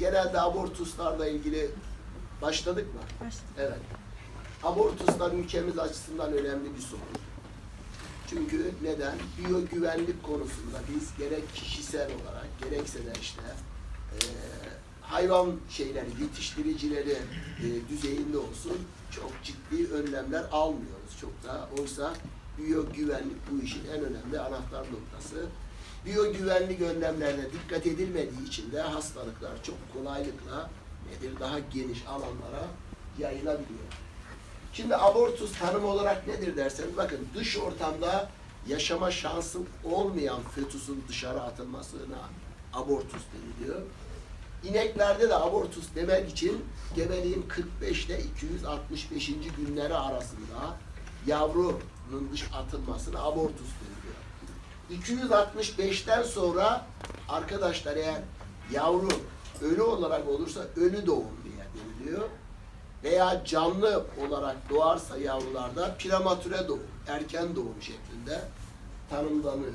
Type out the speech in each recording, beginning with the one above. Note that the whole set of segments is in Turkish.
genelde abortuslarla ilgili başladık mı? Başladık. Evet. Abortuslar ülkemiz açısından önemli bir sorun. Çünkü neden? Biyogüvenlik konusunda biz gerek kişisel olarak gerekse de işte e, hayvan şeyleri, yetiştiricileri e, düzeyinde olsun çok ciddi önlemler almıyoruz. Çok da oysa biyogüvenlik bu işin en önemli anahtar noktası. Biyogüvenlik önlemlerine dikkat edilmediği için de hastalıklar çok kolaylıkla nedir daha geniş alanlara yayılabiliyor. Şimdi abortus tanımı olarak nedir derseniz bakın dış ortamda yaşama şansı olmayan fötüsün dışarı atılmasına abortus deniliyor. İneklerde de abortus demek için gebeliğin 45 ile 265. günleri arasında yavrunun dış atılmasına abortus deniliyor. 265'ten sonra arkadaşlar eğer yavru ölü olarak olursa ölü doğum diye deniliyor veya canlı olarak doğarsa yavrularda prematüre doğum, erken doğum şeklinde tanımlanıyor.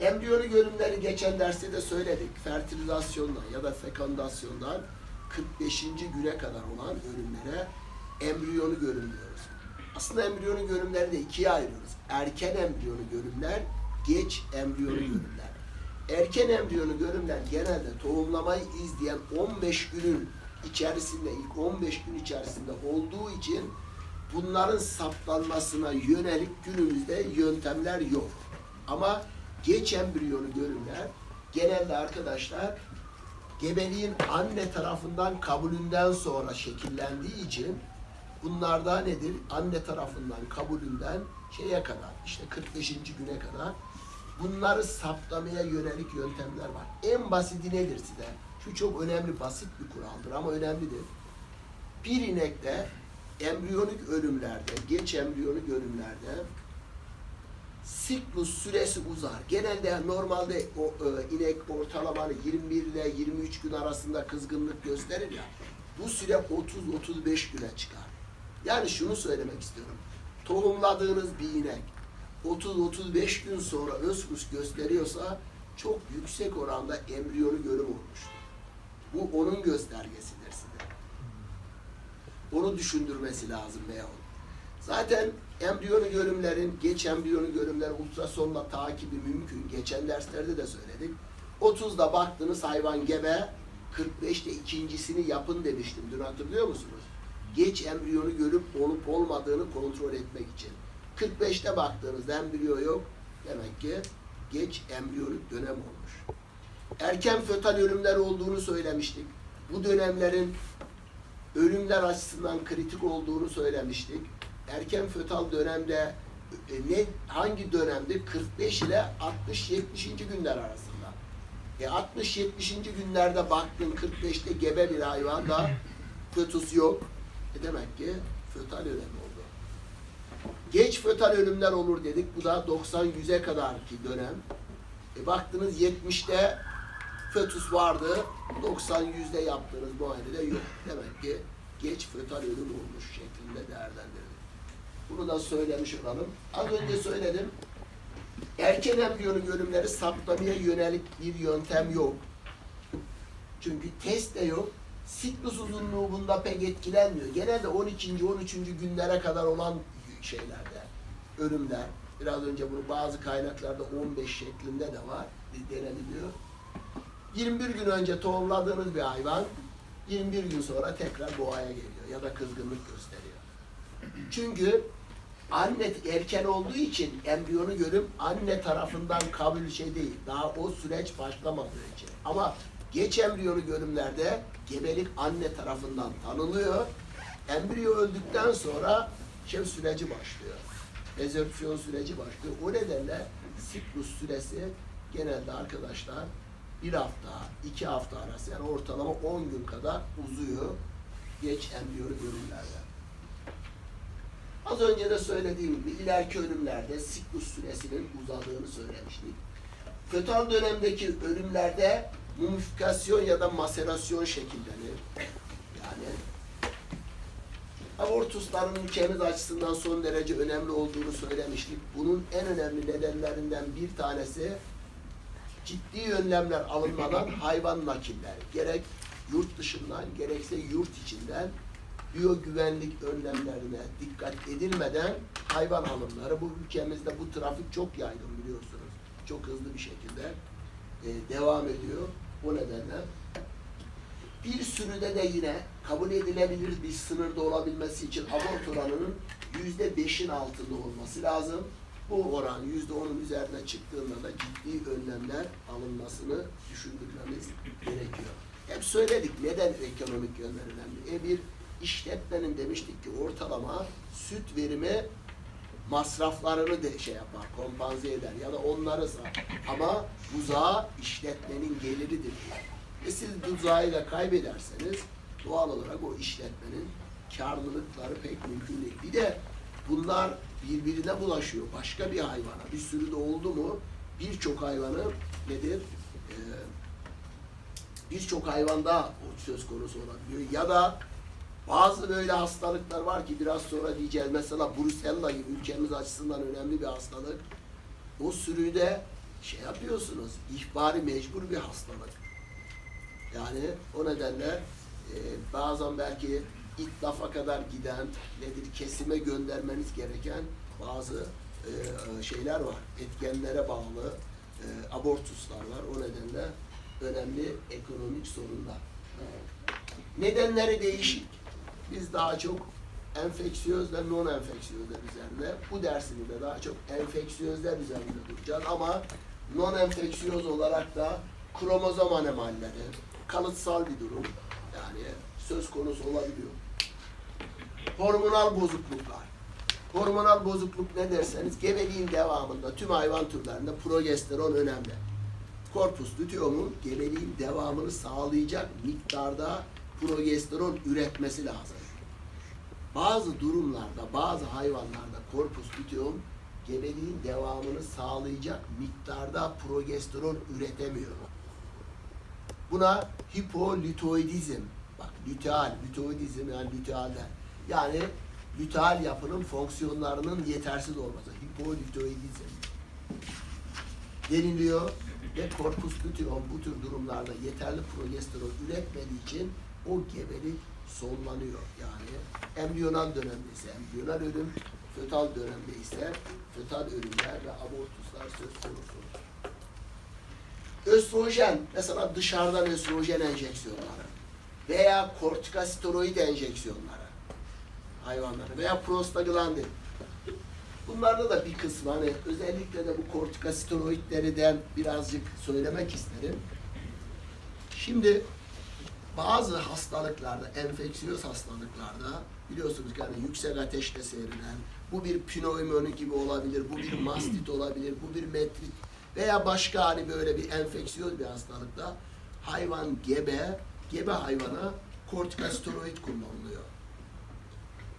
Embriyonu görünümleri geçen derste de söyledik. Fertilizasyondan ya da fekondasyondan 45. güne kadar olan ölümlere embriyonu görün. Aslında embriyonu görünümleri de ikiye ayırıyoruz. Erken embriyonu görünümler, geç embriyonu görünümler. Erken embriyonu görünümler genelde tohumlamayı izleyen 15 günün içerisinde, ilk 15 gün içerisinde olduğu için bunların saptanmasına yönelik günümüzde yöntemler yok. Ama geç embriyonu görünümler genelde arkadaşlar gebeliğin anne tarafından kabulünden sonra şekillendiği için bunlarda nedir? Anne tarafından kabulünden şeye kadar işte 45. güne kadar bunları saptamaya yönelik yöntemler var. En basiti nedir size? Şu çok önemli basit bir kuraldır ama önemlidir. Bir inekte embriyonik ölümlerde, geç embriyonik ölümlerde siklus süresi uzar. Genelde normalde o e, inek ortalamanı 21 ile 23 gün arasında kızgınlık gösterir ya. Bu süre 30-35 güne çıkar. Yani şunu söylemek istiyorum. Tohumladığınız bir inek 30-35 gün sonra özkus gösteriyorsa çok yüksek oranda embriyonu görüm olmuştur. Bu onun göstergesidir size. Onu düşündürmesi lazım veyahut. Zaten embriyonu görümlerin, geç embriyonu görümlerin ultrasonla takibi mümkün. Geçen derslerde de söyledik. 30'da baktınız hayvan gebe, 45'te ikincisini yapın demiştim. Dün hatırlıyor musunuz? Geç embriyonu görüp olup olmadığını kontrol etmek için. 45'te baktığınızda embriyo yok. Demek ki geç embriyonik dönem olmuş. Erken fötal ölümler olduğunu söylemiştik. Bu dönemlerin ölümler açısından kritik olduğunu söylemiştik. Erken fötal dönemde e, ne hangi dönemde 45 ile 60-70. günler arasında. E 60-70. günlerde baktın 45'te gebe bir hayvan da fötus yok. E demek ki fötal ölüm oldu. Geç fötal ölümler olur dedik. Bu da 90-100'e kadar ki dönem. E baktınız 70'te fötus vardı. 90-100'de yaptığınız muayenede yok. Demek ki geç fötal ölüm olmuş şeklinde değerlendirildi. Bunu da söylemiş olalım. Az önce söyledim. Erken embriyonu görümleri saptamaya yönelik bir yöntem yok. Çünkü test de yok. Siklus uzunluğu bunda pek etkilenmiyor. Genelde 12. 13. günlere kadar olan şeylerde, ölümler. Biraz önce bunu bazı kaynaklarda 15 şeklinde de var. Denediliyor. 21 gün önce tohumladığınız bir hayvan 21 gün sonra tekrar boğaya geliyor ya da kızgınlık gösteriyor. Çünkü anne erken olduğu için embriyonu görüp anne tarafından kabul şey değil. Daha o süreç başlamadığı için. Ama geç embriyonu görümlerde gebelik anne tarafından tanınıyor. Embriyo öldükten sonra şey süreci başlıyor. Rezorpsiyon süreci başlıyor. O nedenle siklus süresi genelde arkadaşlar bir hafta, iki hafta arası yani ortalama 10 gün kadar uzuyor geç embriyonu ölümlerde. Az önce de söylediğim gibi ileriki ölümlerde siklus süresinin uzadığını söylemiştik. Fötal dönemdeki ölümlerde mumifikasyon ya da maserasyon şekillenir. Yani abortusların ülkemiz açısından son derece önemli olduğunu söylemiştik. Bunun en önemli nedenlerinden bir tanesi ciddi önlemler alınmadan hayvan nakilleri gerek yurt dışından gerekse yurt içinden biyogüvenlik önlemlerine dikkat edilmeden hayvan alımları bu ülkemizde bu trafik çok yaygın biliyorsunuz. Çok hızlı bir şekilde e, devam ediyor. O nedenle bir sürüde de yine kabul edilebilir bir sınırda olabilmesi için abort oranının yüzde beşin altında olması lazım. Bu oran yüzde onun üzerine çıktığında da ciddi önlemler alınmasını düşündürmemiz gerekiyor. Hep söyledik neden ekonomik yönler önemli. E bir işletmenin demiştik ki ortalama süt verimi masraflarını de şey yapar, kompanze eder ya da onları sağ. Ama buzağı işletmenin geliridir. E siz buzağı da kaybederseniz doğal olarak o işletmenin karlılıkları pek mümkün değil. Bir de bunlar birbirine bulaşıyor. Başka bir hayvana bir sürü de oldu mu birçok hayvanı nedir? Ee, birçok hayvanda söz konusu olabiliyor. Ya da bazı böyle hastalıklar var ki biraz sonra diyeceğiz. Mesela Brusella gibi ülkemiz açısından önemli bir hastalık. O sürüde şey yapıyorsunuz, ihbari mecbur bir hastalık. Yani o nedenle e, bazen belki itlafa kadar giden nedir kesime göndermeniz gereken bazı e, şeyler var. Etkenlere bağlı e, abortuslar var. O nedenle önemli ekonomik sorunlar. Nedenleri değişik. Biz daha çok enfeksiyöz ve non enfeksiyözler üzerinde, bu dersimizde daha çok enfeksiyözler üzerinde duracağız ama non enfeksiyöz olarak da kromozom anemalleri, kalıtsal bir durum yani söz konusu olabiliyor. Hormonal bozukluklar. Hormonal bozukluk ne derseniz gebeliğin devamında tüm hayvan türlerinde progesteron önemli. Korpus luteum'un gebeliğin devamını sağlayacak miktarda progesteron üretmesi lazım. Bazı durumlarda, bazı hayvanlarda korpus luteum gebeliğin devamını sağlayacak miktarda progesteron üretemiyor. Buna hipolitoidizm, bak luteal, luteoidizm yani lutealler. Yani luteal yapının fonksiyonlarının yetersiz olması, hipolitoidizm deniliyor ve korpus luteum bu tür durumlarda yeterli progesteron üretmediği için o gebelik sonlanıyor. Yani embriyonal dönemde ise embriyonal ölüm, fötal dönemde ise fötal ölümler ve abortuslar söz konusu. Östrojen, mesela dışarıdan östrojen enjeksiyonları veya kortikosteroid enjeksiyonları hayvanlara veya prostaglandin. Bunlarda da bir kısmı hani özellikle de bu kortikosteroidlerden birazcık söylemek isterim. Şimdi bazı hastalıklarda, enfeksiyöz hastalıklarda biliyorsunuz ki hani yüksek ateşle seyreden, bu bir pnömoni gibi olabilir, bu bir mastit olabilir, bu bir metrit veya başka hani böyle bir enfeksiyöz bir hastalıkta hayvan gebe, gebe hayvana kortikosteroid kullanılıyor.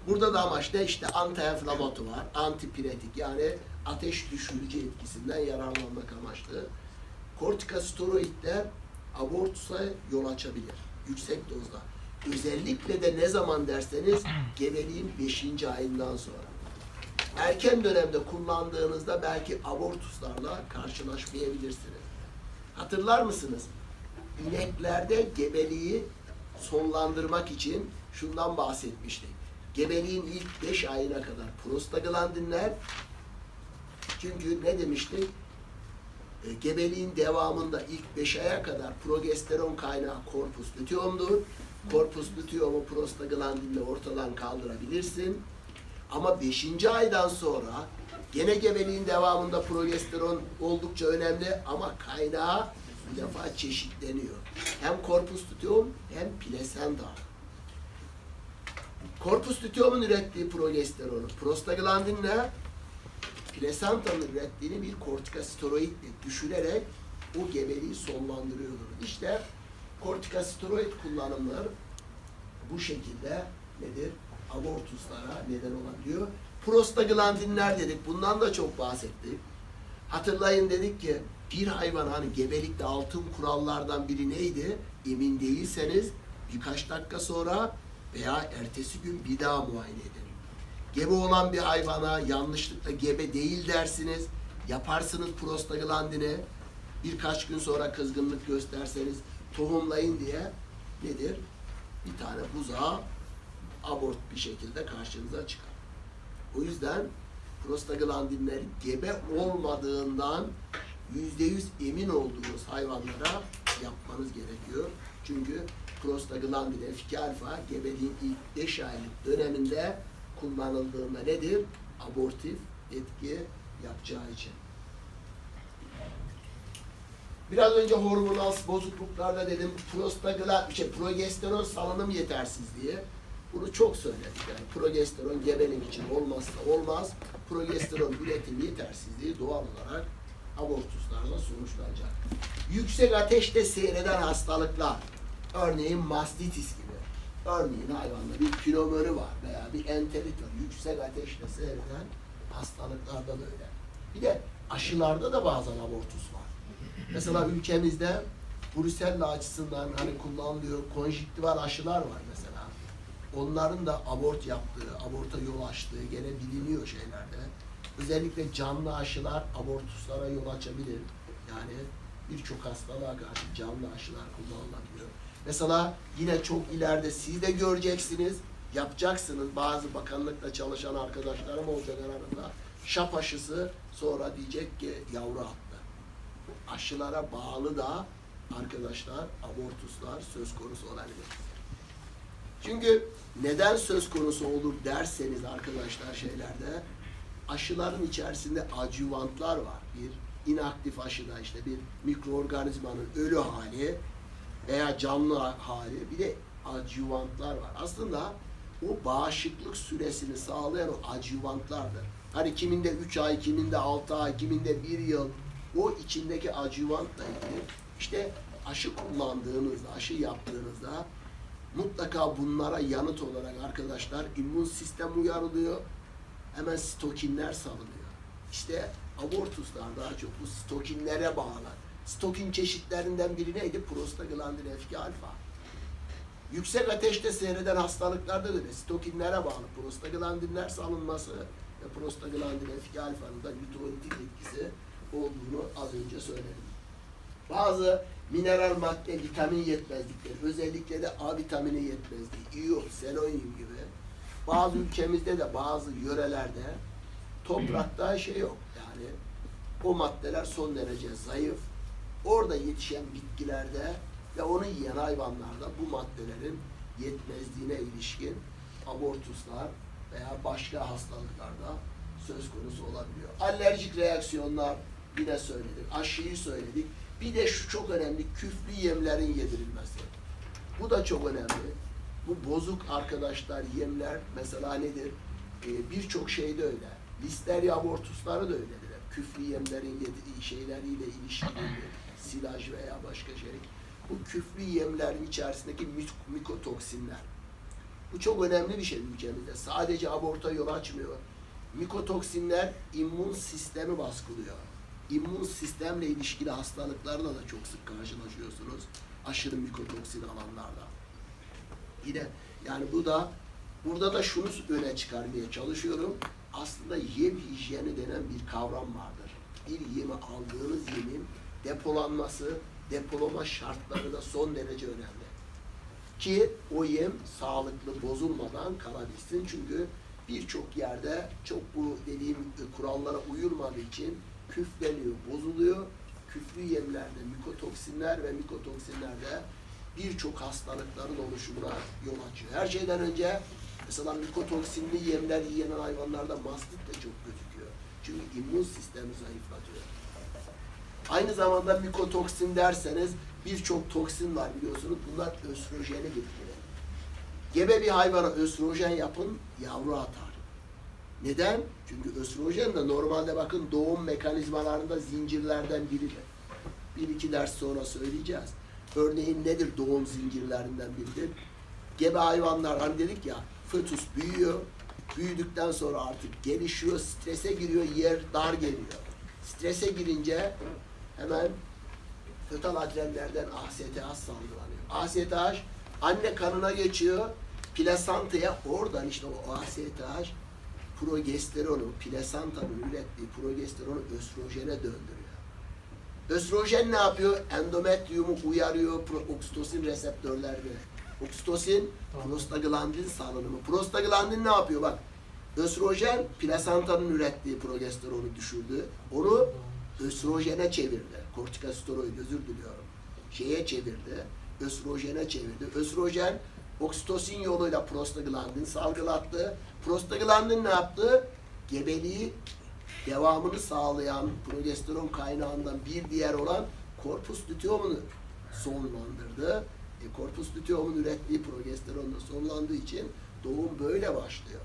Burada da amaç ne? İşte anti-enflamatuar, antipiretik yani ateş düşürücü etkisinden yararlanmak amaçlı. Kortikosteroidler abortusa yol açabilir yüksek dozda. Özellikle de ne zaman derseniz gebeliğin 5. ayından sonra. Erken dönemde kullandığınızda belki abortuslarla karşılaşmayabilirsiniz. Hatırlar mısınız? İneklerde gebeliği sonlandırmak için şundan bahsetmiştik. Gebeliğin ilk 5 ayına kadar prostaglandinler çünkü ne demiştik? E, gebeliğin devamında ilk 5 aya kadar progesteron kaynağı korpus luteum'dur. Korpus luteum'u prostaglandinle ortadan kaldırabilirsin. Ama 5. aydan sonra gene gebeliğin devamında progesteron oldukça önemli ama kaynağı bir defa çeşitleniyor. Hem korpus luteum hem plasenta. Korpus luteum'un ürettiği progesteronu prostaglandinle plasentanın ürettiğini bir kortikosteroidle düşürerek o gebeliği sonlandırıyordur. İşte kortikosteroid kullanımları bu şekilde nedir? Abortuslara neden olabiliyor. Prostaglandinler dedik. Bundan da çok bahsettik. Hatırlayın dedik ki bir hayvan hani gebelikte altın kurallardan biri neydi? Emin değilseniz birkaç dakika sonra veya ertesi gün bir daha muayene edin. Gebe olan bir hayvana yanlışlıkla gebe değil dersiniz. Yaparsınız prostaglandini. birkaç gün sonra kızgınlık gösterseniz tohumlayın diye nedir? Bir tane buzağı abort bir şekilde karşınıza çıkar. O yüzden prostaglandinler gebe olmadığından yüzde yüz emin olduğunuz hayvanlara yapmanız gerekiyor. Çünkü prostaglandin F2 alfa gebeliğin ilk 5 aylık döneminde kullanıldığında nedir? Abortif etki yapacağı için. Biraz önce hormonal bozukluklarda dedim prostaglandin, şey, progesteron salınım yetersizliği. Bunu çok söyledik. Yani progesteron gebelik için olmazsa olmaz. Progesteron üretim yetersizliği doğal olarak abortuslarla sonuçlanacak. Yüksek ateşte seyreden hastalıklar, örneğin mastitis gibi. Örneğin hayvanda bir pilomörü var veya bir enterit var. Yüksek ateşte seyreden hastalıklarda da öyle. Bir de aşılarda da bazen abortus var. Mesela ülkemizde Brusella açısından hani kullanılıyor konjüktival aşılar var mesela. Onların da abort yaptığı, aborta yol açtığı gene biliniyor şeylerde. Özellikle canlı aşılar abortuslara yol açabilir. Yani birçok hastalığa karşı canlı aşılar kullanılabiliyor. Mesela yine çok ileride siz de göreceksiniz, yapacaksınız. Bazı bakanlıkla çalışan arkadaşlarım olacak aranızda. Şap aşısı sonra diyecek ki yavru attı. Aşılara bağlı da arkadaşlar abortuslar söz konusu olabilir. Çünkü neden söz konusu olur derseniz arkadaşlar şeylerde aşıların içerisinde adjuvantlar var. Bir inaktif aşıda işte bir mikroorganizmanın ölü hali veya canlı hali bir de adjuvantlar var. Aslında o bağışıklık süresini sağlayan o adjuvantlardır. Hani kiminde 3 ay, kiminde 6 ay, kiminde 1 yıl o içindeki adjuvantla ilgili işte aşı kullandığınızda, aşı yaptığınızda mutlaka bunlara yanıt olarak arkadaşlar immün sistem uyarılıyor. Hemen stokinler salınıyor. İşte abortuslar daha çok bu stokinlere bağlı. Stokin çeşitlerinden biri neydi? Prostaglandin F2 alfa. Yüksek ateşte seyreden hastalıklarda da. Stokinlere bağlı. Prostaglandinler salınması ve prostaglandin F2 alfanın da lutolitik etkisi olduğunu az önce söyledim. Bazı mineral madde, vitamin yetmezlikleri, özellikle de A vitamini yetmezliği, iyot, selenyum gibi bazı ülkemizde de bazı yörelerde toprakta şey yok. Yani o maddeler son derece zayıf. Orada yetişen bitkilerde ve onu yiyen hayvanlarda bu maddelerin yetmezliğine ilişkin abortuslar veya başka hastalıklarda söz konusu olabiliyor. Alerjik reaksiyonlar yine söyledik. Aşıyı söyledik. Bir de şu çok önemli küflü yemlerin yedirilmesi. Bu da çok önemli. Bu bozuk arkadaşlar yemler mesela nedir? Ee, Birçok şeyde öyle. Listeria abortusları da öyledir. Küflü yemlerin yedi şeyleriyle ilişkili silaj veya başka şey. Bu küflü yemlerin içerisindeki mik- mikotoksinler. Bu çok önemli bir şey ülkemizde. Sadece aborta yol açmıyor. Mikotoksinler immün sistemi baskılıyor. İmmün sistemle ilişkili hastalıklarla da çok sık karşılaşıyorsunuz. Aşırı mikotoksin alanlarda. Yine yani bu da burada da şunu öne çıkarmaya çalışıyorum. Aslında yem hijyeni denen bir kavram vardır. Bir yemi aldığınız yemin depolanması, depolama şartları da son derece önemli. Ki o yem sağlıklı bozulmadan kalabilsin. Çünkü birçok yerde çok bu dediğim kurallara uyulmadığı için küfleniyor, bozuluyor. Küflü yemlerde mikotoksinler ve mikotoksinlerde birçok hastalıkların oluşumuna yol açıyor. Her şeyden önce mesela mikotoksinli yemler yiyen hayvanlarda mastit de çok gözüküyor. Çünkü immün sistemi zayıflatıyor. Aynı zamanda mikotoksin derseniz birçok toksin var biliyorsunuz. Bunlar östrojeni bitkiler. Gebe bir hayvana östrojen yapın, yavru atar. Neden? Çünkü östrojen de normalde bakın doğum mekanizmalarında zincirlerden biridir. Bir iki ders sonra söyleyeceğiz. Örneğin nedir doğum zincirlerinden biridir? Gebe hayvanlar hani dedik ya fötüs büyüyor. Büyüdükten sonra artık gelişiyor, strese giriyor, yer dar geliyor. Strese girince hemen fötal adrenlerden ASTH salgılanıyor. ASTH anne kanına geçiyor. Plasantaya oradan işte o ASTH progesteronu, plasantanın ürettiği progesteronu östrojene döndürüyor. Östrojen ne yapıyor? Endometriyumu uyarıyor oksitosin reseptörlerini. Oksitosin prostaglandin salınımı. Prostaglandin ne yapıyor bak? Östrojen plasentanın ürettiği progesteronu düşürdü. Onu östrojene çevirdi. Kortikosteroid özür diliyorum. Şeye çevirdi. Östrojene çevirdi. Östrojen oksitosin yoluyla prostaglandin salgılattı. Prostaglandin ne yaptı? Gebeliği devamını sağlayan progesteron kaynağından bir diğer olan korpus luteumunu sonlandırdı. E, korpus luteum'un ürettiği progesteronla sonlandığı için doğum böyle başlıyor.